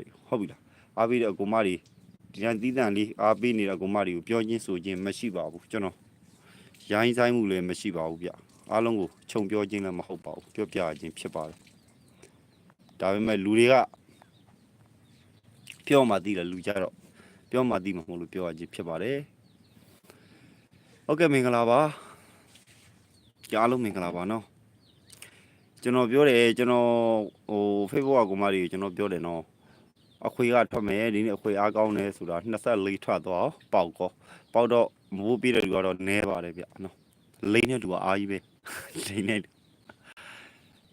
တွေဟုတ်ပြီလားအားပေးတဲ့အကူမတွေဒီတိုင်းတီးတန့်လေးအားပေးနေတဲ့အကူမတွေကိုပြောချင်းဆိုချင်းမရှိပါဘူးကျွန်တော်ရိုင်းဆိုင်မှုလည်းမရှိပါဘူးဗျအားလုံးကိုခြုံပြောချင်းလည်းမဟုတ်ပါဘူးပြောပြချင်းဖြစ်ပါတယ်ဒါပေမဲ့လူတွေကပြောမှသိတယ်လူကြတော့ပြောမှသိမှာမဟုတ်လို့ပြောရချင်းဖြစ်ပါတယ်ဟုတ်ကဲ့မင်္ဂလာပါကြားအားလုံးမင်္ဂလာပါနော်ကျွန်တော်ပြောတယ်ကျွန်တော်ဟို Facebook ကကိုမကြီးကျွန်တော်ပြောတယ်နော် အခွေကထွက်မယ်ဒီနေ့အခွေအားကောင်းတယ်ဆိုတာ24ထွက်သွားပေါက်ကောပေါက်တော့မိုးပြည့်တဲ့လူကတော့နဲပါတယ်ဗျနော်လိမ့်တဲ့လူကအားကြီးပဲလိမ့်နေ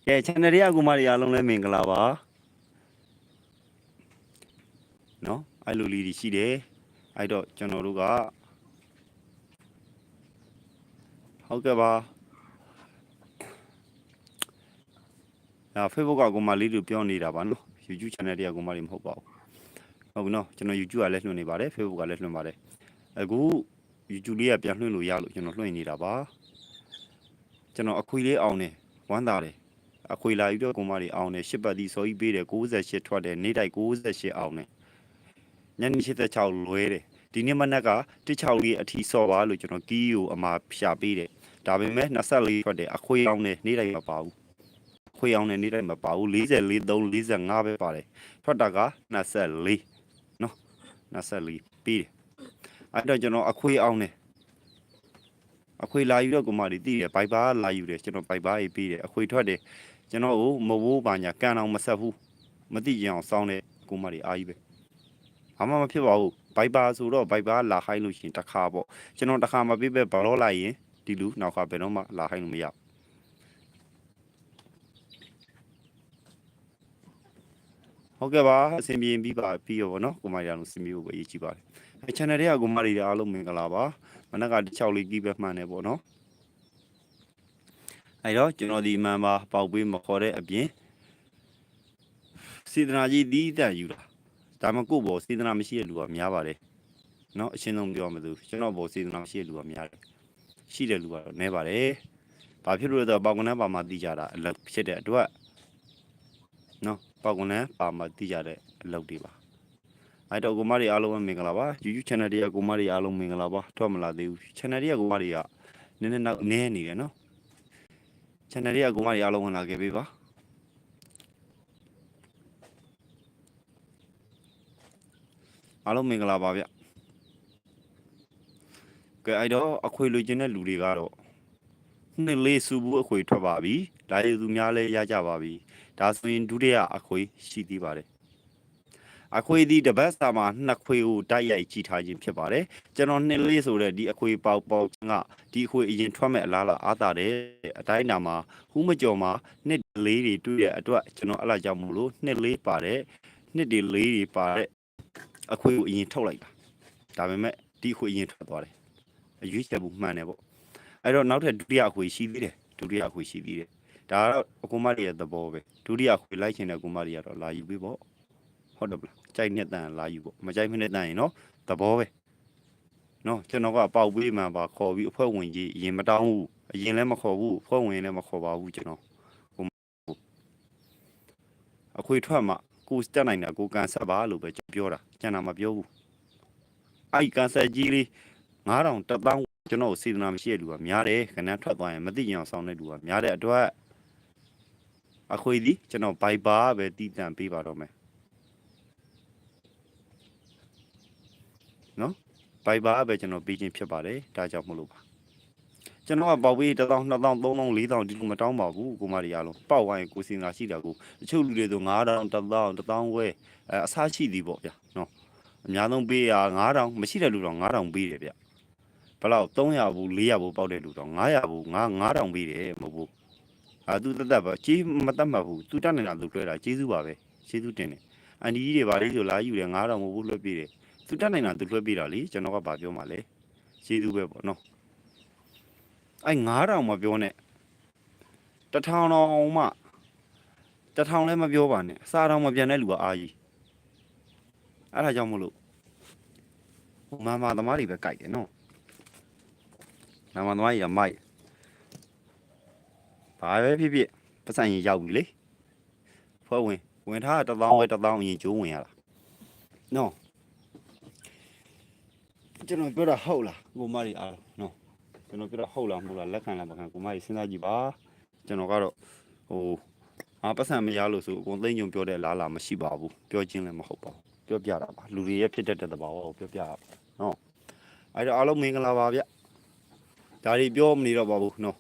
ကဲ channel ရဲ့ကိုမကြီးအားလုံးလည်းမင်္ဂလာပါနော်အဲ့လိုလေးတွေရှိတယ်အဲ့တော့ကျွန်တော်တို့ကဟုတ်ကဲ့ပါဒါ Facebook ကကိုမလေးတို့ပြောနေတာပါနော် YouTube channel တွေကကိုမလေးမဟုတ်ပါဘူးဟုတ်ပြီနော်ကျွန်တော် YouTube ကလည်းလွှင့်နေပါတယ် Facebook ကလည်းလွှင့်ပါတယ်အခု YouTube လေးကပြန်လွှင့်လို့ရလို့ကျွန်တော်လွှင့်နေတာပါကျွန်တော်အခွေလေးအောင်နေဝမ်းသာတယ်အခွေလာပြီးတော့ကိုမလေးအောင်နေ10ပတ်ဒီစောကြီးပေးတယ်68ထွက်တယ်နေ့တိုင်း68အောင်နေညနေ86လွဲတယ်ဒီနေ့မနက်က16လေးအထီစော့ပါလို့ကျွန်တော်ကီးကိုအမှာဖြာပေးတယ်ဒါပေမဲ့24ထွက်တယ်အခွေအောင်နေနေ့တိုင်းမပါဘူး ခွေအောင်တဲ့နေ့တိုင်းမပါဘူး44 3 45ပဲပါတယ်ထွက်တာက24နော်24ပြီးတယ်အဲ့တော့ကျွန်တော်အခွေအောင်တယ်အခွေလာယူတော့ကိုမတွေတည်တယ်ဘိုက်ပါလာယူတယ်ကျွန်တော်ဘိုက်ပါရေးပြီးတယ်အခွေထွက်တယ်ကျွန်တော်ကိုမဝိုးပါညာကန်အောင်မဆက်ဘူးမသိကြအောင်စောင်းတယ်ကိုမတွေအားကြီးပဲဘာမှမဖြစ်ပါဘူးဘိုက်ပါဆိုတော့ဘိုက်ပါလာခိုင်းလို့ရှရင်တစ်ခါပေါ့ကျွန်တော်တစ်ခါမပြည့်ပဲဘာလို့လိုက်ရင်ဒီလူနောက်ခါဘယ်တော့မှလာခိုင်းလို့မရဘူး ဟုတ်ကဲ့ပါအဆင်ပြေပြီးပါပြီးရောဗောနော်ကိုမရီအောင်အဆင်ပြေဖို့ပဲအရေးကြီးပါတယ်အဲ channel တွေကကိုမရီတွေအားလုံးမင်္ဂလာပါမနက်ကတစ်ချောက်လေးကြီးပဲမှန်တယ်ဗောနော်အဲတော့ကျွန်တော်ဒီမှန်ပါပေါက်ပေးမခေါ်တဲ့အပြင်စေတနာကြီးဒီတန်ယူတာဒါမှကိုယ့်ဘောစေတနာမရှိတဲ့လူကများပါတယ်နော်အရှင်းဆုံးပြောမှသူကျွန်တော်ဘောစေတနာမရှိတဲ့လူကများတယ်ရှိတဲ့လူကတော့နည်းပါတယ်ဘာဖြစ်လို့လဲဆိုတော့ပေါက်ကနန်းပါမှသိကြတာအလုပ်ဖြစ်တဲ့အတွက် နော်ပေါက်ကွန်လည်းပါမသိကြတဲ့အလုပ်တွေပါအဲ့တော့ကိုမတွေအားလုံးပဲမင်္ဂလာပါ YouTube channel တွေကကိုမတွေအားလုံးမင်္ဂလာပါထွက်မလာသေးဘူး channel တွေကကိုမတွေကနည်းနည်းနောက်နည်းနေတယ်နော် channel တွေကကိုမတွေအားလုံးဝင်လာခဲ့ပြီပါအားလုံးမင်္ဂလာပါဗျကဲအဲ့တော့အခွေလိုချင်တဲ့လူတွေကတော့နှစ်လေးစုဘူးအခွေထွက်ပါပြီဒါရီသူများလည်းရကြပါပြီ ဒါဆိုရင်ဒုတိယအခွေရှိသေးပါတယ်အခွေဒီတပတ်စာမှာနှစ်ခွေကိုတိုက်ရိုက်ကြည့်ထားခြင်းဖြစ်ပါတယ်ကျွန်တော်နှစ်လေးဆိုတဲ့ဒီအခွေပေါက်ပေါက်ကဒီအခွေအရင်ထွက်မဲ့အလားလားအားတာတယ်အတိုင်းနာမှာဟူးမကြော်မှာနှစ်လေးတွေတွေ့တဲ့အတွက်ကျွန်တော်အဲ့လာကြောင့်မလို့နှစ်လေးပါတယ်နှစ်တွေလေးတွေပါတဲ့အခွေကိုအရင်ထုတ်လိုက်တာဒါပေမဲ့ဒီအခွေအရင်ထွက်သွားတယ်အရွေးချက်ဘူးမှန်တယ်ပေါ့အဲ့တော့နောက်ထပ်ဒုတိယအခွေရှိသေးတယ်ဒုတိယအခွေရှိသေးတယ် ဒါကတော့အကူမတွေရဲ့သဘောပဲဒုတိယခွေလိုက်ချင်တဲ့ကူမတွေကတော့လာယူပေးပေါ့ဟုတ်တယ်ဗလားကြိုက်နဲ့တန်လာယူပေါ့မကြိုက်မနဲ့တန်ရင်နော်သဘောပဲနော်ကျွန်တော်ကပေါက်ပေးမှပါခေါ်ပြီးအဖွဲ့ဝင်ကြီးအရင်မတောင်းဘူးအရင်လည်းမခေါ်ဘူးအဖွဲ့ဝင်လည်းမခေါ်ပါဘူးကျွန်တော်ဟိုအခွေထွက်မှကိုစတက်နိုင်တာကိုကန်ဆက်ပါလို့ပဲကျွန်တော်ပြောတာကျန်တာမပြောဘူးအဲ့ကန်ဆက်ကြီးလေး9000တက်တောင်းကျွန်တော်စေတနာမရှိတဲ့လူကများတယ်ခဏထွက်သွားရင်မသိကြအောင်ဆောင်းတဲ့လူကများတဲ့အတွက် အခွေဒီကျွန်တော်ဘိုက်ပါပဲတည်တံပေးပါတော့မယ်နော်ဘိုက်ပါပဲကျွန်တော်ပေးခြင်းဖြစ်ပါတယ်ဒါကြောင့်မလို့ပါကျွန်တော်ကပေါက်ပေး1000 2000 3000 4000ဒီလိုမတောင်းပါဘူးကိုမရီအားလုံးပေါက်ဝိုင်းကိုစင်သာရှိတာကိုတချို့လူတွေဆို9000 1000 1000ဝဲအဲအစားရှိသည်ပေါ့ဗျာနော်အများဆုံးပေးရ9000မရှိတဲ့လူတော့9000ပေးတယ်ဗျဘလောက်300ဘူး400ဘူးပေါက်တဲ့လူတော့900ဘူး9 9000ပေးတယ်မဟုတ်ဘူး အာသူတက်တက်ပါကြီးမတက်မှတ်ဘူးသူတက်နေတာသူတွေ့တာကျေးဇူးပါပဲကျေးဇူးတင်တယ်အန်ဒီကြီးတွေဗာလေးဆိုလာယူတယ်9000မဟုတ်ဘူးလွှဲပေးတယ်သူတက်နေတာသူလွှဲပေးတာလေကျွန်တော်ကဗာပြောမှလဲကျေးဇူးပဲပေါ့နော်အဲ9000မပြောနဲ့တထောင်တော်မှတထောင်လည်းမပြောပါနဲ့အစားတော်မပြန်တဲ့လူကအာကြီးအဲ့ဒါကြောင့်မလို့မမသမားတွေပဲကြိုက်တယ်နော်မမသမားကြီးကမိုက် ဘာပဲဖြစ်ဖြစ်ပတ်စံရင်ရောက်ပြီလေဖွဲ့ဝင်ဝင်ထားတာ1000ပဲ1000အရင်ကျိုးဝင်ရတာနော်ကျွန်တော်ပြောတာဟုတ်လားကိုမကြီးအားလုံးနော်ကျွန်တော်ပြောတာဟုတ်လားမဟုတ်လားလက်ခံလားမခံကိုမကြီးစဉ်းစားကြည့်ပါကျွန်တော်ကတော့ဟိုအာပတ်စံမရလို့ဆိုအကုန်သိမ့်ကြုံပြောတဲ့လားလားမရှိပါဘူးပြောချင်းလည်းမဟုတ်ပါဘူးပြောပြတာပါလူတွေရဲ့ဖြစ်တတ်တဲ့သဘာဝကိုပြောပြတာပါနော်အဲ့တော့အားလုံးမင်္ဂလာပါဗျဒါတွေပြောမနေတော့ပါဘူးနော်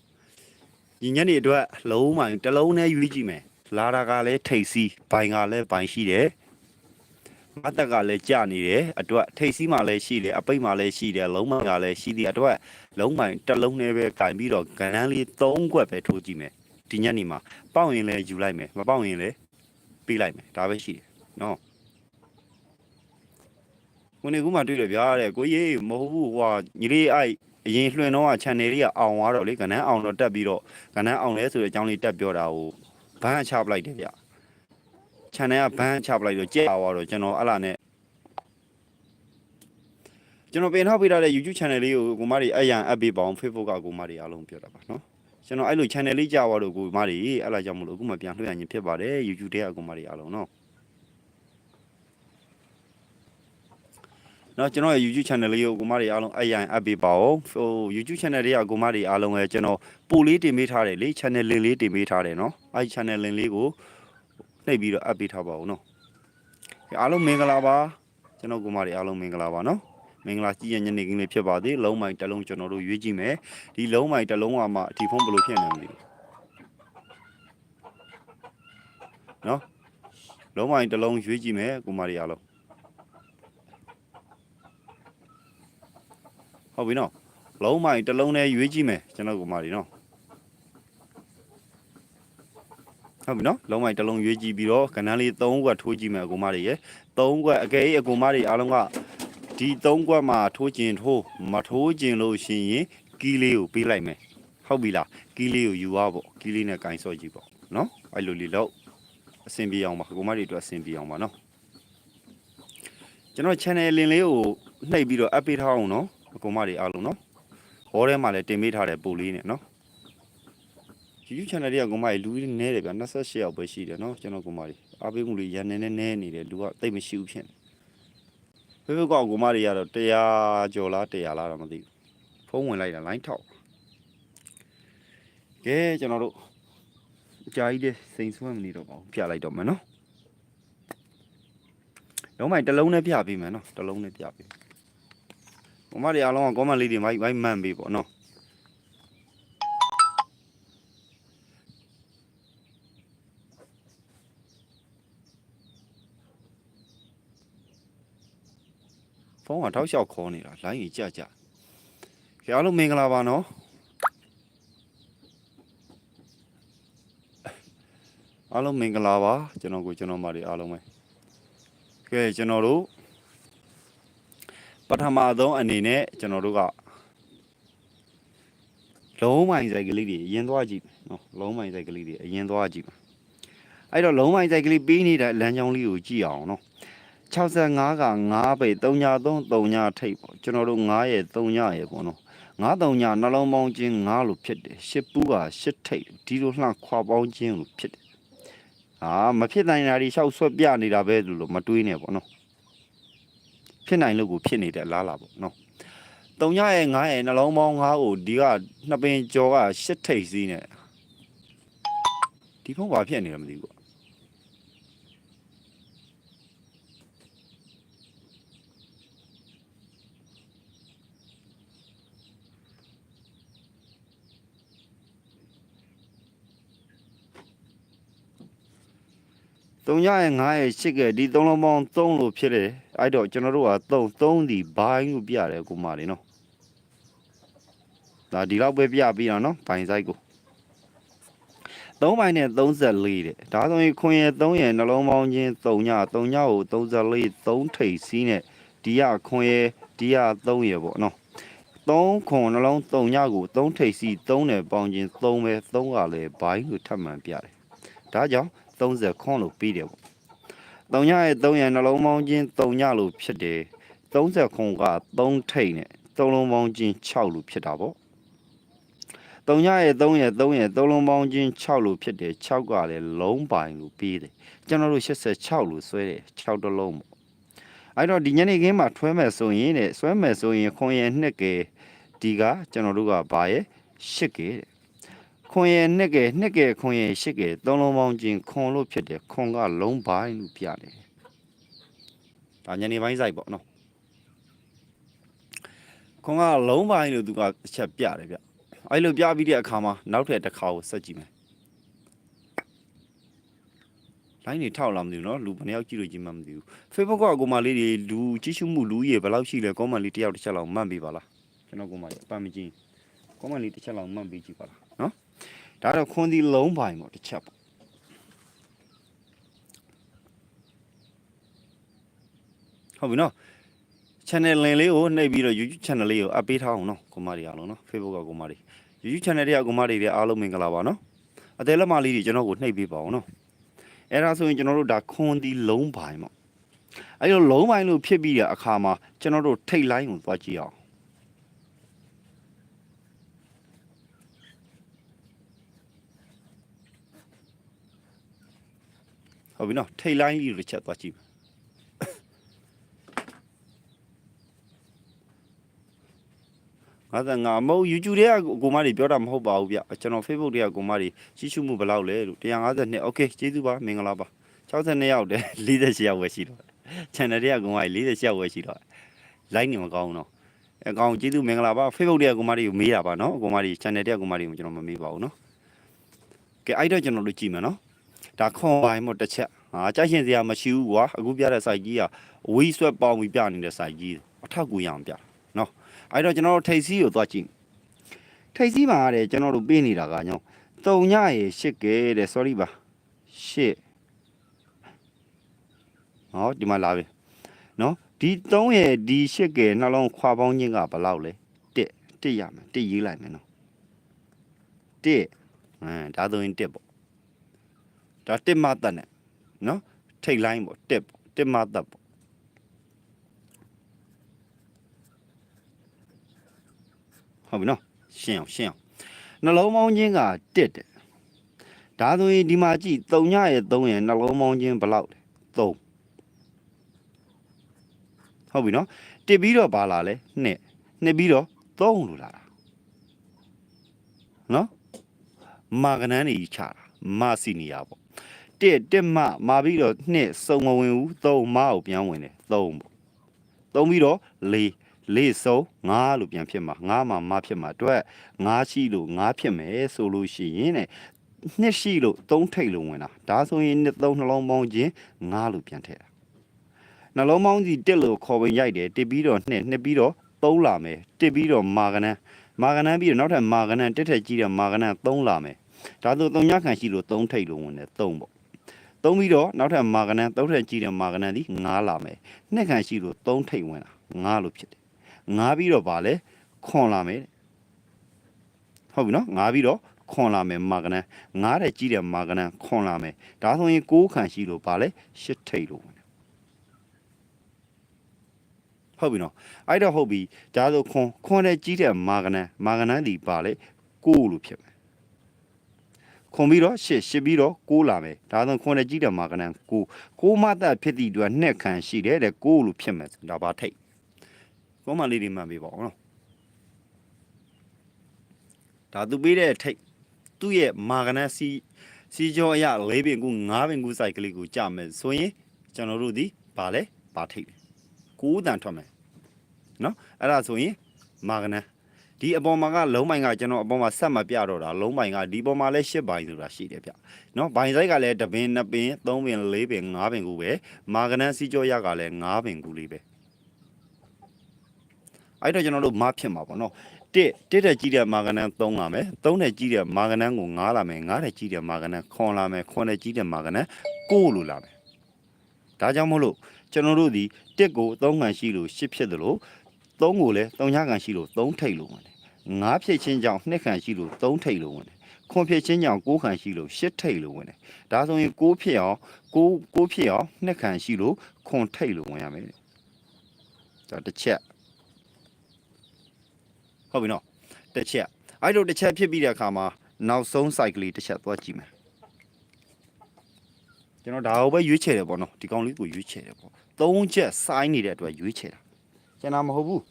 ညီညနေအတွက်လုံးမှတစ်လုံးနဲ့ရွေးကြည့်မယ်လာတာကလည်းထိတ်စီးဘိုင်ကလည်းဘိုင်ရှိတယ်မတ်တက်ကလည်းကြာနေတယ်အတွက်ထိတ်စီးမှလည်းရှိတယ်အပိတ်မှလည်းရှိတယ်လုံးမှကလည်းရှိတယ်အတွက်လုံးမှတစ်လုံးနဲ့ပဲကင်ပြီးတော့ကဏ္ဍလေး၃ခွက်ပဲထိုးကြည့်မယ်ဒီညနေမှာပေါက်ရင်လည်းယူလိုက်မယ်မပေါက်ရင်လည်းပြီးလိုက်မယ်ဒါပဲရှိတယ်နော်ကိုနေကူမှတွေ့တယ်ဗျာတဲ့ကိုကြီးမဟုတ်ဘူးဟွာညီလေးအဲ့ အရင်လွှင့်တော့ channel လေးကအောင်သွားတော့လေကဏ္ဍအောင်တော့တက်ပြီးတော့ကဏ္ဍအောင်လဲဆိုတဲ့အကြောင်းလေးတက်ပြောတာကိုဘန်းချပလိုက်တယ်ဗျ channel ကဘန်းချပလိုက်တော့ကြက်သွားတော့ကျွန်တော်အဲ့လာနဲ့ကျွန်တော်ပြင်ထောက်ပေးထားတဲ့ YouTube channel လေးကိုကိုမတွေအရန်အပ်ပေးပါအောင် Facebook ကကိုမတွေအားလုံးပြောတာပါနော်ကျွန်တော်အဲ့လို channel လေးကြာသွားတော့ကိုမတွေအဲ့လာကြောင့်မလို့အခုမှပြန်လွှင့်ရခြင်းဖြစ်ပါတယ် YouTube တဲ့ကကိုမတွေအားလုံးနော် နော်ကျွန်တော်ရဲ့ YouTube channel လေးကိုကိုမတွေအားလုံးအရန်အပ်ပေးပါအောင်ဟို YouTube channel တွေကကိုမတွေအားလုံးပဲကျွန်တော်ပို့လေးတင်ပေးထားတယ်လေ channel link လေးတင်ပေးထားတယ်နော်အဲ့ဒီ channel link လေးကိုနှိပ်ပြီးတော့အပ်ပေးထားပါဦးနော်အားလုံးမင်္ဂလာပါကျွန်တော်ကိုမတွေအားလုံးမင်္ဂလာပါနော်မင်္ဂလာကြည်ရညနေခင်းလေးဖြစ်ပါသေးလုံးမိုင်တစ်လုံးကျွန်တော်တို့ရွေးကြည့်မယ်ဒီလုံးမိုင်တစ်လုံးကမှဒီဖုန်းဘယ်လိုဖြစ်နေမလဲနော်လုံးမိုင်တစ်လုံးရွေးကြည့်မယ်ကိုမတွေအားလုံး ဟုတ်ပြီနော်လုံးမိုင်တစ်လုံးနဲ့ရွေးကြည့်မယ်ကျွန်တော်ကိုမတွေနော်ဟုတ်ပြီနော်လုံးမိုင်တစ်လုံးရွေးကြည့်ပြီးတော့ကဏ္ဍလေး၃ခွက်ထိုးကြည့်မယ်အကူမတွေရယ်၃ခွက်အကယ်၍အကူမတွေအားလုံးကဒီ၃ခွက်မှာထိုးကျင်ထိုးမထိုးကျင်လို့ရှိရင်ကီးလေးကိုပေးလိုက်မယ်ဟုတ်ပြီလားကီးလေးကိုယူသွားပေါ့ကီးလေးနဲ့ကင်ဆော့ကြည့်ပေါ့နော်အဲ့လိုလေးလို့အဆင်ပြေအောင်ပါအကူမတွေအတွက်အဆင်ပြေအောင်ပါနော်ကျွန်တော် channel လင်လေးကိုနှိပ်ပြီးတော့ up ပေးထားအောင်နော်အ ကူမတွေအားလုံးနော်ဟောထဲမှာလည်းတင်ပေးထားတယ်ပို့လေးနဲ့နော် YouTube channel တွေကကိုမကြီးလူနေတယ်ဗျာ28ယောက်ပဲရှိတယ်နော်ကျွန်တော်ကိုမကြီးအားပေးမှုလေးရန်နေနေနေနေတယ်လူကတိတ်မရှိဘူးဖြစ်နေဖေဖေကောက်ကိုမကြီးကတော့100ကျော်လား100လားတော့မသိဘူးဖုံးဝင်လိုက်တာ line ထောက်ကဲကျွန်တော်တို့အကြာကြီးတဲ့စိန်ဆွဲမနေတော့ပါဘူးပြလိုက်တော့မယ်နော်လုံးမိုင်တစ်လုံးနဲ့ပြပေးမယ်နော်တစ်လုံးနဲ့ပြပေး ကိုမကြီးအားလုံးက comment လေးတွေမိုက်မိုက်မှန်ပေးပေါ့နော်ဖုန်းကတောက်လျှောက်ခေါ်နေတာလိုင်းကြီးကြကြကြအားလုံးမင်္ဂလာပါနော်အားလုံးမင်္ဂလာပါကျွန်တော်ကိုကျွန်တော်မတွေအားလုံးပဲကဲကျွန်တော်တို့ ပထမဆုံးအနေနဲ့ကျွန်တော်တို့ကလုံးမိုင်ဆိုင်ကလေးတွေအရင်သွားကြည့်မယ်နော်လုံးမိုင်ဆိုင်ကလေးတွေအရင်သွားကြည့်မယ်အဲ့တော့လုံးမိုင်ဆိုင်ကလေးပြီးနေတဲ့လမ်းကြောင်းလေးကိုကြည့်အောင်နော်65က9ပဲ333 3ထိပ်ပေါ့ကျွန်တော်တို့9ရဲ့3ရဲ့ပေါ့နော်9 3နှလုံးပေါင်းခြင်း9လို့ဖြစ်တယ်10ပူးက10ထိပ်ဒီလိုလှခွာပေါင်းခြင်းလို့ဖြစ်တယ်ဟာမဖြစ်နိုင်တာတွေရှောက်ဆွက်ပြနေတာပဲလို့မတွေးနဲ့ပေါ့နော် ဖြစ်နိုင်လို့ကိုဖြစ်နေတဲ့အလားလာပေါ့နော်3ရဲ့9ရဲ့နှလုံးပေါင်း9ကိုဒီကနှစ်ပင်ကြော်က10ထိပ်စီးနေဒီဖုန်းဘာဖြစ်နေလဲမသိဘူး 3ရရဲ့9ရဲ့8ကဒီ3လုံးပေါင်း3လို့ဖြစ်တယ်အဲ့တော့ကျွန်တော်တို့က3 3ဒီဘိုင်းလို့ပြတယ်ကိုမလေးနော်ဒါဒီလောက်ပဲပြပြီးတော့နော်ဘိုင်းဆိုင်ကို3ဘိုင်းနဲ့34တဲ့ဒါဆိုရင်ခွင်ရဲ့3ရဲ့နှလုံးပေါင်းချင်း3ည3ညကို34 3ထိပ်စီးနဲ့ဒီရခွင်ရဲ့ဒီရ3ရဲ့ပေါ့နော်3ခွန်နှလုံး3ညကို3ထိပ်စီး3နဲ့ပေါင်းချင်း3ပဲ3ကလည်းဘိုင်းလို့ထပ်မှန်ပြတယ်ဒါကြောင့် 30ခွန်လို့ပြီးတယ်ပေါ့3ညရဲ့3ရဲ့နှလုံးပေါင်းချင်း3ညလို့ဖြစ်တယ်30ခွန်က3ထိပ်နဲ့3လုံးပေါင်းချင်း6လို့ဖြစ်တာပေါ့3ညရဲ့3ရဲ့3ရဲ့3လုံးပေါင်းချင်း6လို့ဖြစ်တယ်6ကလည်းလုံးပိုင်လို့ပြီးတယ်ကျွန်တော်တို့86လို့ဆွဲတယ်6တလုံးပေါ့အဲ့တော့ဒီညနေခင်းမှာထွဲမယ်ဆိုရင်တဲ့ဆွဲမယ်ဆိုရင်ခွန်ရနှစ်ကဲဒီကကျွန်တော်တို့ကဘာရဲ့8ကဲတဲ့ ခွန်ရနှစ်ကဲနှစ်ကဲခွန်ရ8ကဲသုံးလုံးပေါင်းချင်းခွန်လို့ဖြစ်တယ်ခွန်ကလုံးပိုင်းလို့ပြတယ်ဒါညနေပိုင်းဆိုင်ပေါ့နော်ခွန်ကလုံးပိုင်းလို့သူကတစ်ချက်ပြတယ်ဗျအဲ့လိုပြပြီးတဲ့အခါမှာနောက်ထပ်တစ်ခါကိုဆက်ကြည့်မယ် လိုင်းနေထောက်လာမသိဘူးเนาะလူဘယ်နှယောက်ကြည့်လို့ကြည့်မှမသိဘူး Facebook ကအကူမလေးတွေလူကြည့်ရှုမှုလူကြီးဘယ်လောက်ရှိလဲကောမန်လေးတစ်ယောက်တစ်ချက်လောက်မှတ်ပေးပါလားကျွန်တော်ကူမလေးအပန်းမကြည့်ကောမန်လေးတစ်ချက်လောက်မှတ်ပေးကြည့်ပါလားเนาะ ဒါတော့ခွန်ဒီလုံးပိုင်ပေါ့တစ်ချက်ပေါ့ဟုတ်ပြီနော် channel လင်လေးကိုနှိပ်ပြီးတော့ YouTube channel လေးကိုအပ်ပေးထားအောင်နော်ကိုမတွေအားလုံးနော် Facebook ကကိုမတွေ YouTube channel တွေကကိုမတွေတွေအားလုံးမင်္ဂလာပါနော်အသေးလက်မလေးတွေကျွန်တော်ကိုနှိပ်ပေးပါအောင်နော်အဲ့ဒါဆိုရင်ကျွန်တော်တို့ဒါခွန်ဒီလုံးပိုင်ပေါ့အဲ့လိုလုံးပိုင်လို့ဖြစ်ပြီးတဲ့အခါမှာကျွန်တော်တို့ထိတ်လိုင်းကိုသွားကြည့်အောင် ဟုတ်ပြီနော်ထိတ်လိုင်းလေးကိုတစ်ချက်သွားကြည့်မယ်ငါကငါမဟုတ် YouTube တွေကကိုမတွေပြောတာမဟုတ်ပါဘူးဗျကျွန်တော် Facebook တွေကကိုမတွေကြီးစုမှုဘယ်လောက်လဲလို့152 Okay ကျေးဇူးပါမင်္ဂလာပါ62ရောက်တယ်48ရောက်ပဲရှိတော့ channel တွေကကိုမတွေ48ရောက်ပဲရှိတော့ like နေမကောင်းဘူးနော်အကောင်ကျေးဇူးမင်္ဂလာပါ Facebook တွေကကိုမတွေကိုမေးတာပါနော်ကိုမတွေ channel တွေကကိုမတွေကိုကျွန်တော်မမေးပါဘူးနော်ကဲအဲ့တော့ကျွန်တော်တို့ကြည့်မယ်နော် ဒါခွန်ပိုင်းမို့တစ်ချက်ဟာကြိုက်ရှင်စရာမရှိဘူးကွာအခုပြတဲ့ site ကြီးကအဝီးဆွဲပေါင်းပြီးပြနေတဲ့ site ကြီးအထောက်ကူရအောင်ပြနော်အဲ့တော့ကျွန်တော်တို့ထိတ်စီးကိုသွားကြည့်ထိတ်စီးမှာတဲ့ကျွန်တော်တို့ပေးနေတာကညောတုံညရေရှစ်ကဲတဲ့ sorry ပါရှစ်ဟောဒီမှာလာပြီနော်ဒီ3ရဲ့ဒီရှစ်ကဲနှလုံးခွာပေါင်းခြင်းကဘယ်လောက်လဲ1 1ရမယ်1ရေးလိုက်မယ်နော်1ဟမ်ဒါဆိုရင်1ပေါ့ ဒါ1မတတ်နဲ့နော်ထိတ်လိုင်းပေါ့1ပေါ့1မတတ်ပေါ့ဟုတ်ပြီနော်ရှင်းအောင်ရှင်းအောင်နှလုံးပေါင်းခြင်းက1တဲ့ဒါဆိုရင်ဒီမှာကြည့်3ညရဲ့3ရဲ့နှလုံးပေါင်းခြင်းဘယ်လောက်လဲ3ဟုတ်ပြီနော်တစ်ပြီးတော့ပါလာလဲနှစ်နှစ်ပြီးတော့3လို့လာတာနော်မာကနန်းနေချတာမာစီနီယာပေါ့ တစ်တစ်မမာပြီးတော့နှစ်စုံမဝင်ဘူး3မကိုပြန်ဝင်တယ်3ပေါ့3ပြီးတော့4လေးစုံ5လို့ပြန်ဖြစ်မှာ5မှာမဖြစ်မှာအတွက်5ရှိလို့5ဖြစ်မယ်ဆိုလို့ရှိရင်တဲ့နှစ်ရှိလို့3ထိတ်လို့ဝင်တာဒါဆိုရင်နှစ်3နှလုံးပေါင်းခြင်း5လို့ပြန်ထည့်တာနှလုံးပေါင်းစီ1လို့ခေါ်ဝင်ရိုက်တယ်တစ်ပြီးတော့နှစ်နှစ်ပြီးတော့3လာမယ်တစ်ပြီးတော့မာကနန်းမာကနန်းပြီးတော့နောက်ထပ်မာကနန်းတစ်ထက်ကြီးတဲ့မာကနန်း3လာမယ်ဒါဆို3ညခန့်ရှိလို့3ထိတ်လို့ဝင်တယ်3ပေါ့ 3ပြီးတော့နောက်ထပ်မာကနန်း3ထက်ကြီးတဲ့မာကနန်းဒီ9လာမယ်နှစ်ခန့်ရှိလို့3ထိတ်ဝင်တာ9လို့ဖြစ်တယ်9ပြီးတော့ဗာလဲခွန်လာမယ်ဟုတ်ပြီနော်9ပြီးတော့ခွန်လာမယ်မာကနန်း9တဲ့ကြီးတဲ့မာကနန်းခွန်လာမယ်ဒါဆိုရင်6ခန့်ရှိလို့ဗာလဲ8ထိတ်လို့ဝင်တယ်ဟုတ်ပြီနော်အဲ့တော့ဟုတ်ပြီဒါဆိုခွန်ခွန်တဲ့ကြီးတဲ့မာကနန်းမာကနန်းဒီဗာလဲ6လို့ဖြစ်မယ် ခွန်ပြီးတော့ရှစ်ရှစ်ပြီးတော့6လာမယ်ဒါဆိုခွန်တဲ့ကြီးတဲ့မာကနန်း6 6မသက်ဖြစ်သည့်အတွက်နှစ်ခန့်ရှိတယ်တဲ့6လို့ဖြစ်မယ်ဒါပါထိတ်ကောမလေးတွေမှန်ပေးပါအောင်နော်ဒါသူပေးတဲ့ထိတ်သူ့ရဲ့မာကနန်းစီစီကြောအရ၄ပင်ကူ၅ပင်ကူစိုက်ကလေးကိုကြမယ်ဆိုရင်ကျွန်တော်တို့ဒီဗာလဲဗာထိတ်ကိုးတန်ထွက်မယ်နော်အဲ့ဒါဆိုရင်မာကနန်း ဒီအပေါ်မှာကလုံးပိုင်ကကျွန်တော်အပေါ်မှာဆက်မပြတော့တာလုံးပိုင်ကဒီပေါ်မှာလဲ၈ပိုင်ဆိုတာရှိတယ်ဗျနော်ဘိုင်ဆိုင်ကလည်းတပင်နှစ်ပင်သုံးပင်လေးပင်ငါးပင်ကူပဲမာကနန်းစီကြောရကလည်းငါးပင်ကူလေးပဲအဲ့တော့ကျွန်တော်တို့မဖြစ်မှာပေါ့နော်တစ်တစ်တဲ့ကြီးတဲ့မာကနန်း3လာမယ်3တဲ့ကြီးတဲ့မာကနန်းကို9လာမယ်9တဲ့ကြီးတဲ့မာကနန်းခွန်လာမယ်ခွန်တဲ့ကြီးတဲ့မာကနန်း9လို့လာမယ်ဒါကြောင့်မို့လို့ကျွန်တော်တို့ဒီတစ်ကို3ခံရှိလို့10ဖြစ်တယ်လို့3ကိုလည်း3ညခံရှိလို့3ထိတ်လို့ဝင်တယ် 9ဖြစ်ချင်းကြောင့်2ခံရှိလို့3ထိတ်လို့ဝင်တယ်ခွန်ဖြစ်ချင်းကြောင့်6ခံရှိလို့10ထိတ်လို့ဝင်တယ်ဒါဆိုရင်6ဖြစ်အောင်6 6ဖြစ်အောင်2ခံရှိလို့ခွန်ထိတ်လို့ဝင်ရမယ်ဒါတစ်ချက်ဟုတ်ပြီနော်တစ်ချက်အဲ့လိုတစ်ချက်ဖြစ်ပြီးတဲ့အခါမှာနောက်ဆုံး cycle လေးတစ်ချက်သွားကြည့်မယ်ကျွန်တော်ဒါကိုပဲရွေးချယ်တယ်ပေါ့နော်ဒီကောင်လေးကိုရွေးချယ်တယ်ပေါ့သုံးချက်စိုင်းနေတဲ့အတွက်ရွေးချယ်တာကျွန်တော်မဟုတ်ဘူး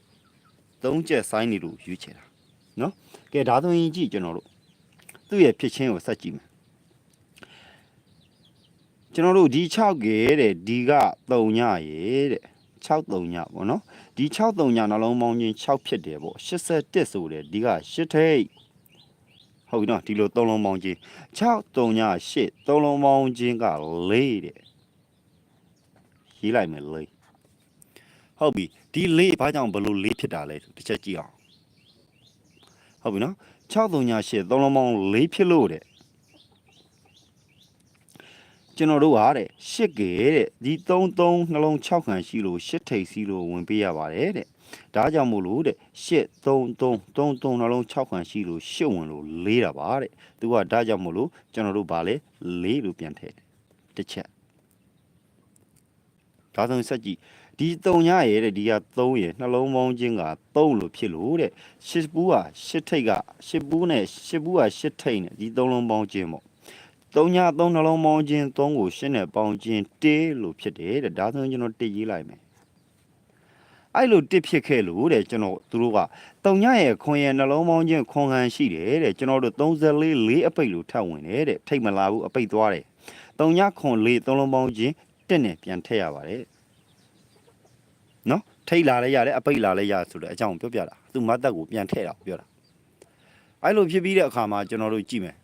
သုံးချက်စိုင်းနေလို့ရွေးချယ်တာ နော်ကဲဒါဆိုရင်ကြည့်ကျွန်တော်တို့သူ့ရဲ့ဖြစ်ချင်းကိုဆက်ကြည့်မယ်ကျွန်တော်တို့ဒီ6ကဲတဲ့ဒီက3ညရေတဲ့6 3ညပေါ့နော်ဒီ6 3ညနှလုံးပေါင်းချင်း6ဖြစ်တယ်ပေါ့81ဆိုတဲ့ဒီက8ထိပ်ဟုတ်ပြီနော်ဒီလို3လုံးပေါင်းချင်း6 3ည8 3လုံးပေါင်းချင်းက4တဲ့ရေးလိုက်မယ်4ဟုတ်ပြီဒီ4ဘာကြောင့်ဘလို့4ဖြစ်တာလဲဆိုတစ်ချက်ကြည့်အောင် ဟုတ်ပြီနော်6 3ည8 3လုံးပေါင်း4ဖြစ်လို့တဲ့ကျွန်တော်တို့ဟာတဲ့ရှစ်ကေတဲ့ဒီ33နှလုံး6ခံရှိလို့ရှစ်ထိပ်စီလို့ဝင်ပေးရပါတယ်တဲ့ဒါကြောင့်မို့လို့တဲ့ရှစ်33 33နှလုံး6ခံရှိလို့ရှစ်ဝင်လို့လေးတာပါတဲ့သူကဒါကြောင့်မို့လို့ကျွန်တော်တို့ဗာလဲလေးလို့ပြန်ထည့်တယ်တစ်ချက်ဒါဆိုရင်ဆက်ကြည့် ဒီ3ညရဲ့တဲ့ဒီက3ရဲ့နှလုံးပေါင်းချင်းက3လို့ဖြစ်လို့တဲ့ရှစ်ဘူးဟာရှစ်ထိပ်ကရှစ်ဘူးနဲ့ရှစ်ဘူးဟာရှစ်ထိပ်နဲ့ဒီ3လုံးပေါင်းချင်းပေါ့3ည3နှလုံးပေါင်းချင်း3ကိုရှစ်နဲ့ပေါင်းချင်းတေးလို့ဖြစ်တယ်တဲ့ဒါဆိုရင်ကျွန်တော်တစ်ရေးလိုက်မယ်အဲ့လိုတစ်ဖြစ်ခဲ့လို့တဲ့ကျွန်တော်သူတို့ကတုံညရဲ့ခွန်ရဲ့နှလုံးပေါင်းချင်းခွန်ခံရှိတယ်တဲ့ကျွန်တော်တို့34လေးအပိတ်လို့ထပ်ဝင်တယ်တဲ့ထိတ်မလာဘူးအပိတ်သွားတယ်တုံညခွန်လေးသုံးလုံးပေါင်းချင်းတက်နဲ့ပြန်ထည့်ရပါတယ် နော်ထိတ်လာလဲရတယ်အပိတ်လာလဲရဆိုတဲ့အကြောင်းပြောပြတာသူမတ်တက်ကိုပြန်ထည့်တာကိုပြောတာအဲ့လိုဖြစ်ပြီးတဲ့အခါမှာကျွန်တော်တို့ကြည့်မယ်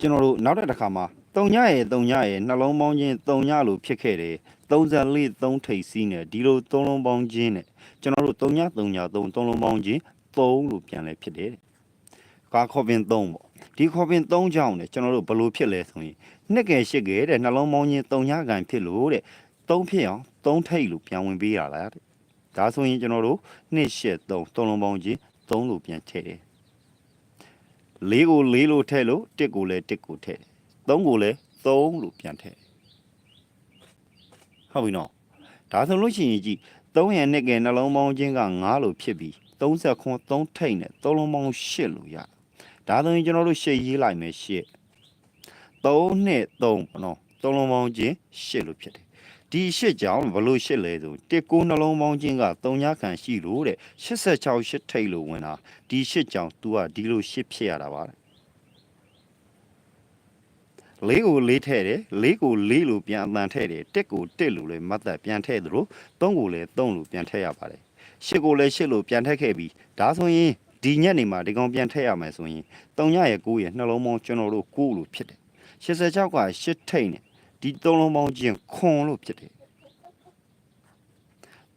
ကျွန်တော်တို့နောက်တစ်ခါမှာတုံညရဲ့တုံညရဲ့နှလုံးပေါင်းချင်းတုံညလို့ဖြစ်ခဲ့တယ်34 3ထိပ်စီးနဲ့ဒီလိုသုံးလုံးပေါင်းချင်းနဲ့ကျွန်တော်တို့3ည3ည3သုံးလုံးပေါင်းချင်း3လို့ပြန်လဲဖြစ်တယ်တဲ့။ကာခေါ်ပင်3ပေါ့။ဒီခေါ်ပင်3ကြောင့်ねကျွန်တော်တို့ဘယ်လိုဖြစ်လဲဆိုရင်နှစ်ကယ်ရှစ်ကယ်တဲ့နှလုံးပေါင်းချင်း3ညကန်ဖြစ်လို့တဲ့3ဖြစ်အောင် 3ထိပ်လို့ပြန်ဝင်ပေးရလားတဲ့။ဒါဆိုရင်ကျွန်တော်တို့2 8 3သုံးလုံးပေါင်းချင်း3လို့ပြန်ထည့်တယ်။၄ကို၄လို့ထည့်လို့1ကိုလည်း1ကိုထည့်တယ်။3ကိုလည်း3လို့ပြန်ထည့်တယ်ဟုတ်ပြီနော်ဒါဆိုလို့ရှိရင်ကြည့်3ရန်နဲ့ကဲနှလုံးပေါင်းချင်းက9လို့ဖြစ်ပြီး30ခွန်3ထိတ်နဲ့3လုံးပေါင်း8လို့ရဒါဆိုရင်ကျွန်တော်တို့8ရေးလိုက်မယ်8 3နဲ့3ပေါ့နော်3လုံးပေါင်းချင်း8လို့ဖြစ်တယ် ဒီ8ကြောင့်ဘလို့8လဲဆို1 9နှလုံးပေါင်းချင်းက3ညခံရှိလို့တဲ့86 8ထိတ်လို့ဝင်တာဒီ8ကြောင့် तू ကဒီလို8ဖြစ်ရတာပါတဲ့လေးကိုလေးထည့်တယ်လေးကိုလေးလို့ပြန်အပန်ထည့်တယ်တက်ကိုတက်လို့လည်းမတ်သက်ပြန်ထည့်သလိုသုံးကိုလည်းသုံးလို့ပြန်ထည့်ရပါတယ်ရှစ်ကိုလည်းရှစ်လို့ပြန်ထည့်ခဲ့ပြီးဒါဆိုရင်ဒီညက်နေမှာဒီကောင်ပြန်ထည့်ရမယ်ဆိုရင်တုံညရဲ့ကိုရဲ့နှလုံးပေါင်းကျွန်တော်တို့ကိုလို့ဖြစ်တယ်86ကရှစ်ထိတ်နဲ့ ဒီသုံးလုံးပေါင်းချင်းခွန်လို့ဖြစ်တယ်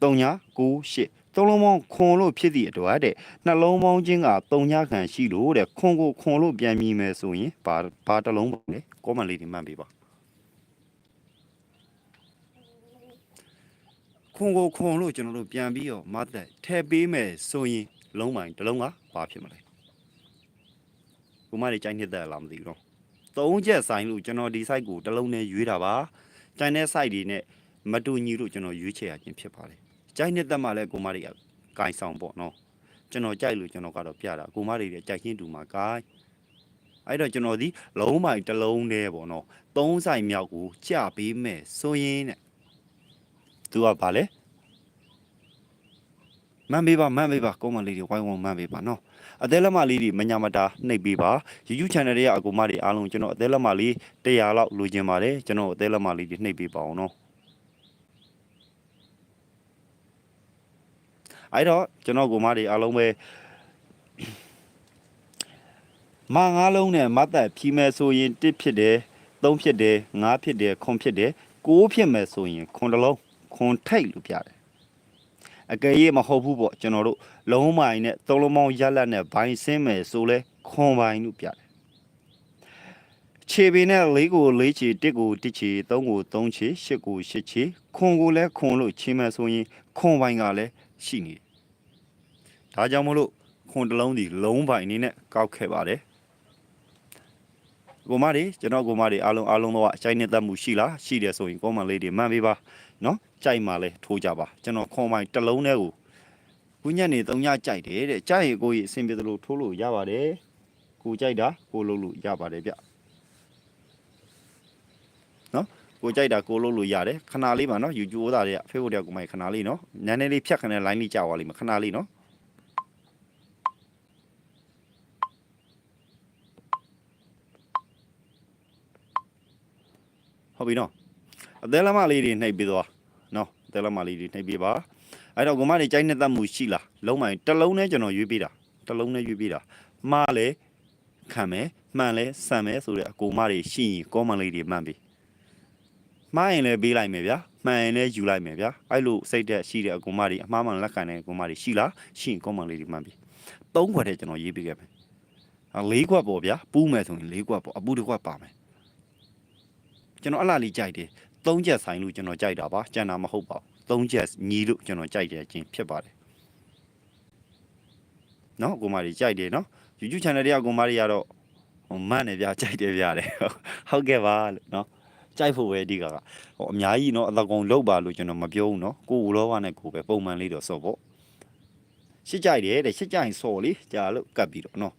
တုံည9ရှစ်သုံးလုံးပေါင်းခွန်လို့ဖြစ်သည့်အတွက်တဲ့နှလုံးပေါင်းချင်းကတုံညခံရှိလို့တဲ့ခွန်ကိုခွန်လို့ပြန်မြည်မယ်ဆိုရင်ဘာဘာတစ်လုံးပါလဲကောမန်လေးဒီမှတ်ပေးပါခွန်ကိုခွန်လို့ကျွန်တော်တို့ပြန်ပြီးတော့မတ်သက်ထည့်ပေးမယ်ဆိုရင်လုံးပိုင်းတစ်လုံးကဘာဖြစ်မလဲဘုမတွေကြိုက်နှစ်သက်လားမသိဘူးတော့ သုံးချက်ဆိုင်လို့ကျွန်တော်ဒီ site ကိုတစ်လုံးနဲ့ရွေးတာပါကြိုင်တဲ့ site တွေနဲ့မတူညီလို့ကျွန်တော်ရွေးချယ်ရခြင်းဖြစ်ပါတယ်ကြိုက်နှစ်သက်မှလည်းကိုမတွေကဂိုင်ဆောင်ပေါ့နော်ကျွန်တော်ကြိုက်လို့ကျွန်တော်ကတော့ပြတာကိုမတွေတဲ့ကြိုက်ချင်းတူမှာဂိုင်အဲ့တော့ကျွန်တော်ဒီလုံးမိုင်တစ်လုံးနဲ့ပေါ့နော်သုံးဆိုင်မြောက်ကိုကြပေးမယ်ဆိုရင်တဲ့သူကဘာလဲမန်ပေးပါမန်ပေးပါကောမန်လေးတွေဝိုင်းဝန်းမန်ပေးပါနော် အသေးလက်မလေးတွေမညာမတာနှိပ်ပေးပါ YouTube channel တွေကအကူမတွေအားလုံးကျွန်တော်အသေးလက်မလေး100လောက်လိုချင်ပါတယ်ကျွန်တော်အသေးလက်မလေးတွေနှိပ်ပေးပါအောင်နော်အဲ့တော့ကျွန်တော်ကိုမတွေအားလုံးပဲမငါးလုံးနဲ့မတ်သက်ဖြီးမယ်ဆိုရင်1ဖြစ်တယ်3ဖြစ်တယ်5ဖြစ်တယ်ခွန်ဖြစ်တယ်6ဖြစ်မယ်ဆိုရင်ခွန်တစ်လုံးခွန်ထိတ်လို့ပြတယ် အကယ်၍မဟုတ်ဘူးပေါ့ကျွန်တော်တို့လုံးမိုင်နဲ့သုံးလုံးပေါင်းရက်လက်နဲ့ဘိုင်းဆင်းမယ်ဆိုလဲခွန်ဘိုင်းလို့ပြတယ်ခြေပင်နဲ့လေးကိုလေးချီတစ်ကိုတစ်ချီသုံးကိုသုံးချီရှစ်ကိုရှစ်ချီခွန်ကိုလည်းခွန်လို့ချီမယ်ဆိုရင်ခွန်ဘိုင်းကလည်းရှိနေတယ်ဒါကြောင့်မလို့ခွန်တစ်လုံးဒီလုံးပိုင်အနေနဲ့ကောက်ခဲ့ပါတယ်ကိုမတွေကျွန်တော်ကိုမတွေအားလုံးအားလုံးတော့အချိုင်းနဲ့တတ်မှုရှိလားရှိတယ်ဆိုရင်ကွန်မန့်လေးတွေမှန်ပေးပါနော် ကြိုက်မှလဲထိုးကြပါကျွန်တော်ခွန်ပိုင်တစ်လုံးတည်းကိုခုညနေ၃ညကြိုက်တယ်တဲ့ကြိုက်ရင်ကိုကြီးအဆင်ပြေသလိုထိုးလို့ရပါတယ်ကိုကြိုက်တာကိုလုပ်လို့ရပါတယ်ဗျကိုကြိုက်တာကိုလုပ်လို့ရတယ်ခဏလေးပါနော် YouTube သားတွေက Facebook တွေကကိုမိုက်ခဏလေးနော်နည်းနည်းလေးဖြတ်ခနဲ့ line လေးကြာသွားလိမ့်မယ်ခဏလေးနော်ဟုတ်ပြီနော်အသေးလမလေးတွေနှိပ်ပြီးသွားနော်အ သေးလမလေးတွေနှိပ်ပြီးပါအဲ့တော့ကိုမတွေကြိုက်နေတတ်မှုရှိလားလုံးမိုင်တစ်လုံးနဲ့ကျွန်တော်ရွေးပေးတာတစ်လုံးနဲ့ရွေးပေးတာမှားလေခံမယ်မှန်လဲဆန်မယ်ဆိုတဲ့အကိုမတွေရှိရင် comment လေးတွေမှန်ပြီမှားရင်လည်းပေးလိုက်မယ်ဗျာမှန်ရင်လည်းယူလိုက်မယ်ဗျာအဲ့လိုစိတ်သက်ရှိတဲ့အကူမတွေအမှားမှန်လက်ခံတဲ့အကူမတွေရှိလားရှိရင်ကွန်မန့်လေးတွေမှန်ပြီသုံးခွက်တည်းကျွန်တော်ရေးပေးခဲ့မယ်အဲလေးခွက်ပေါ့ဗျာပူးမယ်ဆိုရင်လေးခွက်ပေါ့အပူတစ်ခွက်ပါမယ်ကျွန်တော်အလားလေးကြိုက်တယ် သုံးချက်ဆိုင်လို့ကျွန်တော်ကြိုက်တာပါကြံတာမဟုတ်ပါဘူးသုံးချက်ညီလို့ကျွန်တော်ကြိုက်တယ်ချင်းဖြစ်ပါတယ်နော်အကူမတွေကြိုက်တယ်နော် YouTube channel တွေကအကူမတွေကတော့ဟိုမှန်တယ်ဗျာကြိုက်တယ်ဗျာတဲ့ဟုတ်ကဲ့ပါလို့နော် ကြိုက်ဖို့ပဲအဓိကကဟိုအများကြီးเนาะအတကုံလောက်ပါလို့ကျွန်တော်မပြောဘူးเนาะကိုဦးလောဘနဲ့ကိုပဲပုံမှန်လေးတော့စော့ပေါ့ရှစ်ကြိုက်တယ်တဲ့ရှစ်ကြိုင်စော်လေးကြာလို့ကတ်ပြီးတော့เนาะ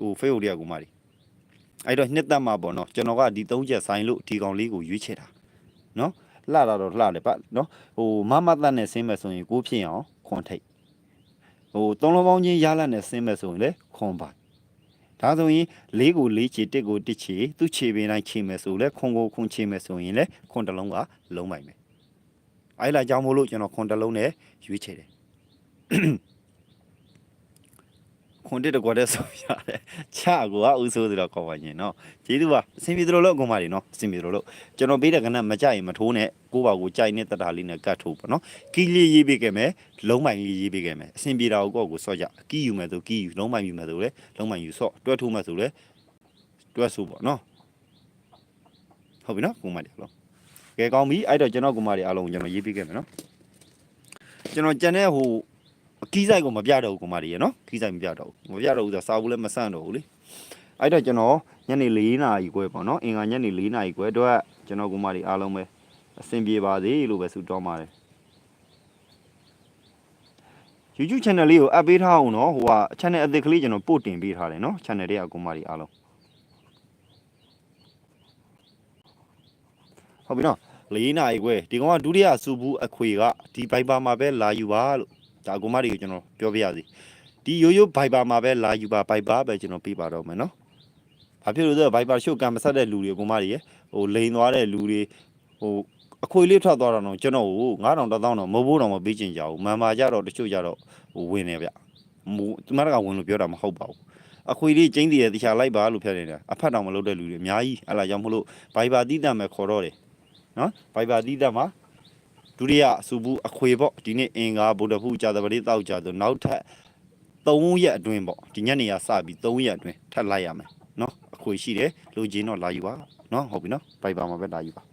ဟိုဖေးဟိုတွေကကိုမကြီးအဲ့တော့နှစ်သက်မှာပေါ့เนาะကျွန်တော်ကဒီသုံးချက်ဆိုင်လို့ဒီကောင်လေးကိုရွေးချယ်တာ နော်လှတာတော့လှတယ်ပါနော်ဟိုမမသက်နဲ့ဆင်းမဲ့ဆိုရင်ကိုဖြစ်အောင်ခွန်ထိတ်ဟိုသုံးလုံးပေါင်းချင်းရလတ်နဲ့ဆင်းမဲ့ဆိုရင်လေခွန်ပါဒါဆိုရင်လေးကိုလေးချီတစ်ကိုတစ်ချီသူ့ခြေပင်တိုင်းချီမယ်ဆိုလဲခွန်ကိုခွန်ချီမယ်ဆိုရင်လဲခွန်တစ်လုံးကလုံးပိုင်မယ်အဲ့လာကြောင့်မို့လို့ကျွန်တော်ခွန်တစ်လုံးနဲ့ရွေးချယ်တယ် ခွန်တစ်တကွက်တဲ့ဆိုရတယ်ချာကိုကဥဆိုးဆိုတော့ကောင်းပါရင်နော်ကျေးဇူးပါအဆင်ပြေသလိုလို့အကုန်ပါနေနော်အဆင်ပြေသလိုလို့ကျွန်တော်ပေးတဲ့ကနမကြရင်မထိုးနဲ့ကိုယ့်ဘာကိုကြိုက်နေတဲ့တတာလေးနဲ့ကတ်ထိုးပေါ့နော်ကီးလေးရေးပေးခဲ့မယ်လုံးပိုင်လေးရေးပေးခဲ့မယ်အဆင်ပြေတာကိုကိုယ့်ကိုစော့ကြကီးယူမယ်ဆိုကီးယူလုံးပိုင်ယူမယ်ဆိုလဲလုံးပိုင်ယူစော့တွဲထိုးမယ်ဆိုလဲတွဲဆိုပေါ့နော်ဟုတ်ပြီနော်ကုမတွေအားလုံးကဲကောင်းပြီအဲ့တော့ကျွန်တော်ကုမတွေအားလုံးကိုကျွန်တော်ရေးပေးခဲ့မယ်နော်ကျွန်တော်ကြံတဲ့ဟို အကီးဆိုင်ကိုမပြတော့ဘူးကုမတွေရနော်ကီးဆိုင်မပြတော့ဘူးမပြတော့ဘူးဆိုတော့စာဘူးလည်းမဆန့်တော့ဘူးလေအဲ့တော့ကျွန်တော်ညနေ၄နာရီခွဲပေါ့နော်အင်္ဂါညနေ၄နာရီခွဲတော့ကျွန်တော်ကုမတွေအားလုံးပဲအဆင်ပြေပါစေလို့ပဲဆုတောင်းပါတယ် YouTube channel လေးကိုအပ်ပေးထားအောင်နော်ဟိုက channel အသစ်ကလေးကျွန်တော်ပို့တင်ပေးထားတယ်နော် channel တွေကကုမတွေအားလုံးဟုတ်ပြီနော်လေးနာရီခွဲဒီကောင်ကဒုတိယစူဘူးအခွေကဒီဘိုင်ဘာမှာပဲလာယူပါလို့ ဒါအကူမတွေကိုကျွန်တော်ပြောပြရစီဒီရိုးရိုးဘိုင်ဘာမှာပဲလာယူပါဘိုင်ဘာပဲကျွန်တော်ပြပါတော့မယ်နော်ဘာဖြစ်လို့လဲဆိုတော့ဘိုင်ဘာရှုပ်ကံမဆက်တဲ့လူတွေအကူမတွေရဟိုလိန်သွားတဲ့လူတွေဟိုအခွေလေးထွက်သွားတာတော့ကျွန်တော်ဟို9000 1000တော့မဟုတ်ဘူးတော့မပေးချင်ကြဘူးမန်မာကြတော့တချို့ကြတော့ဟိုဝင်နေဗျမူသူမကဝင်လို့ပြောတာမဟုတ်ပါဘူးအခွေလေးကျင်းတည်ရတခြားလိုက်ပါလို့ဖြတ်နေတာအဖတ်တောင်မလုပ်တဲ့လူတွေအများကြီးအဲ့လာကြောင့်မလို့ဘိုင်ဘာတိတတ်မယ်ခေါ်တော့တယ်နော်ဘိုင်ဘာတိတက်မှာ ဒုတိယအစူဘူးအခွေပေါ့ဒီနေ့အင်္ဂါဗုဒ္ဓဖူးကြာသပတေးတောက်ကြဆိုနောက်ထပ်3ရက်အတွင်းပေါ့ဒီညနေကစပြီး3ရက်အတွင်းထပ်လိုက်ရမယ်နော်အခွေရှိတယ်လူချင်းတော့လာယူပါနော်ဟုတ်ပြီနော်ဘိုင်ဘာမှာပဲလာယူပါ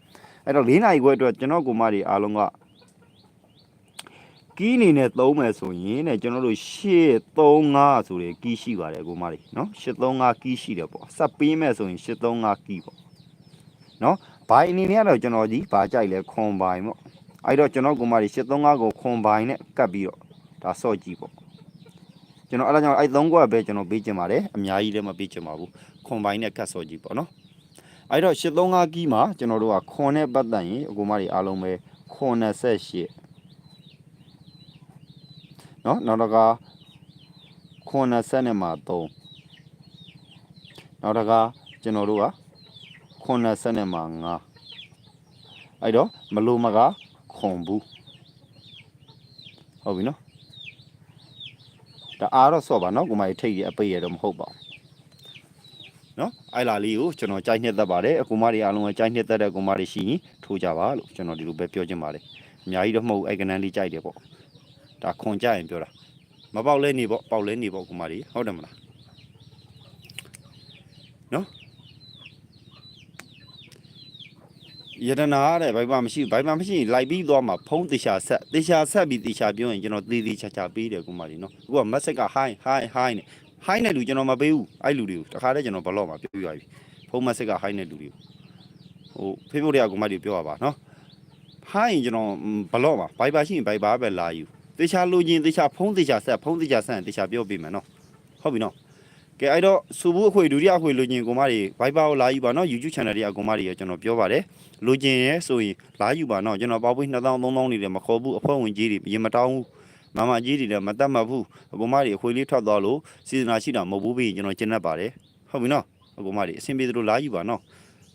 အဲ့တော့၄နာရီခွဲအတွက်ကျွန်တော်ကိုမတွေအားလုံးကကီးအနေနဲ့သုံးမယ်ဆိုရင်တဲ့ကျွန်တော်တို့835ဆိုတဲ့ကီးရှိပါတယ်ကိုမတွေနော်835ကီးရှိတယ်ပေါ့ဆက်ပေးမယ်ဆိုရင်835ကီးပေါ့နော်ဘိုင်အနေနဲ့ကတော့ကျွန်တော်ကြီးဗာကြိုက်လဲခွန်ဘိုင်ပေါ့ အဲ့တော့ကျွန်တော်ကုမာရီ735ကိုခွန်ဘိုင်နဲ့ကတ်ပြီးတော့ဒါစော့ကြည့်ပေါ့ကျွန်တော်အဲ့ဒါကြောင့်အဲ့3ခွက်ပဲကျွန်တော်ပေးချင်ပါတယ်အများကြီးလည်းမပေးချင်ပါဘူးခွန်ဘိုင်နဲ့ကတ်စော့ကြည့်ပေါ့နော်အဲ့တော့835ကီးမှာကျွန်တော်တို့ကခွန်နဲ့ပတ်သက်ရင်အကူမာရီအားလုံးပဲခွန်28နော်နောက်တော့ကခွန်20နဲ့မှာ3နောက်တော့ကကျွန်တော်တို့က80နဲ့မှာ9အဲ့တော့မလိုမက ခွန်ဘူးဟုတ်ပြီနော်ဒါအားတော့ဆော့ပါနော်ကိုမကြီးထိတ်ရအပိတ်ရတော့မဟုတ်ပါဘူးနော်အဲ့လာလေးကိုကျွန်တော်ကြိုက်နှစ်သက်ပါတယ်အကူမတွေအားလုံးကကြိုက်နှစ်သက်တဲ့ကူမတွေရှိရင်ထိုးကြပါလို့ကျွန်တော်ဒီလိုပဲပြောချင်ပါတယ်အများကြီးတော့မဟုတ်ဘူးအဲ့ကနန်းလေးကြိုက်တယ်ပေါ့ဒါခွန်ကြရင်ပြောတာမပေါက်လဲနေပေါ့ပေါက်လဲနေပေါ့ကူမတွေဟုတ်တယ်မလား ယတနာတဲ့ဘိုင်ဘာမရှိဘူးဘိုင်ဘာမရှိရင်လိုက်ပြီးသွားမှာဖုံးတေချာဆက်တေချာဆက်ပြီးတေချာပြောရင်ကျွန်တော်သေးသေးချာချာပေးတယ်ကုမကြီးနော်အခုကမက်ဆက်ကဟိုင်းဟိုင်းဟိုင်းနဲ့ဟိုင်းတဲ့လူကျွန်တော်မပေးဘူးအဲ့လူတွေကိုတခါတည်းကျွန်တော်ဘလော့မှာပြောပြရပြီဖုံးမက်ဆက်ကဟိုင်းတဲ့လူတွေကိုဟိုဖေးဖို့တွေကကုမကြီးပြောရပါနော်ဟိုင်းကျွန်တော်ဘလော့မှာဘိုင်ဘာရှိရင်ဘိုင်ဘာပဲလာယူတေချာလိုချင်တေချာဖုံးတေချာဆက်ဖုံးတေချာဆက်ရင်တေချာပြောပေးမယ်နော်ဟုတ်ပြီနော် ကဲအဲ့တော့စူဘူးအခွေဒုတိယအခွေလိုချင်ကိုမတွေ Viber ကိုလာယူပါနော် YouTube channel တွေကကိုမတွေရကျွန်တော်ပြောပါတယ်လိုချင်ရဲဆိုရင်လာယူပါနော်ကျွန်တော်ပေါပွေး2000 3000နေတယ်မခေါ်ဘူးအဖွဲ့ဝင်ကြီးတွေရင်မတောင်းဘူးမမကြီးတွေလည်းမတတ်မှတ်ဘူးအကိုမတွေအခွေလေးထွက်သွားလို့စီဇနာရှိတာမဟုတ်ဘူးပြီးရင်ကျွန်တော်ကျင်းတတ်ပါတယ်ဟုတ်ပြီနော်အကိုမတွေအဆင်ပြေသလိုလာယူပါနော်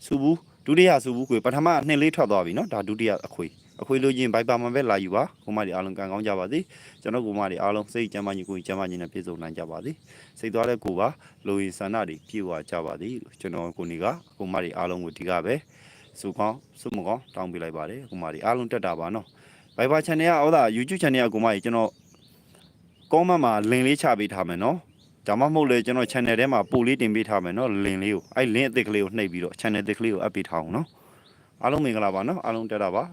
စူဘူးဒုတိယစူဘူးခွေပထမအနှစ်လေးထွက်သွားပြီနော်ဒါဒုတိယအခွေ အခွေလိုချင် Viber မှာပဲလာယူပါကိုမတွေအားလုံးကံကောင်းကြပါစေကျွန်တော်ကိုမတွေအားလုံးစိတ်ကျမ်းမာညီကိုယ်ကျမ်းမာညီနဲ့ပြည့်စုံနိုင်ကြပါစေစိတ်သွားတဲ့ကိုပါလိုရင်ဆန္ဒတွေပြေဝကြပါသည်လို့ကျွန်တော်ကိုနေကကိုမတွေအားလုံးကိုဒီကပဲစုကောင်းစုမကောင်းတောင်းပေးလိုက်ပါတယ်ကိုမတွေအားလုံးတက်တာပါနော် Viber channel ကဟောတာ YouTube channel ကကိုမတွေကျွန်တော် comment မှာ link လေးချပေးထားမယ်နော်ဒါမှမဟုတ်လေကျွန်တော် channel ထဲမှာပို့လေးတင်ပေးထားမယ်နော် link လေးကိုအဲ့ link အသစ်ကလေးကိုနှိပ်ပြီးတော့ channel အသစ်ကလေးကိုအပ်ပေးထားအောင်နော်အားလုံးမင်္ဂလာပါနော်အားလုံးတက်တာပါ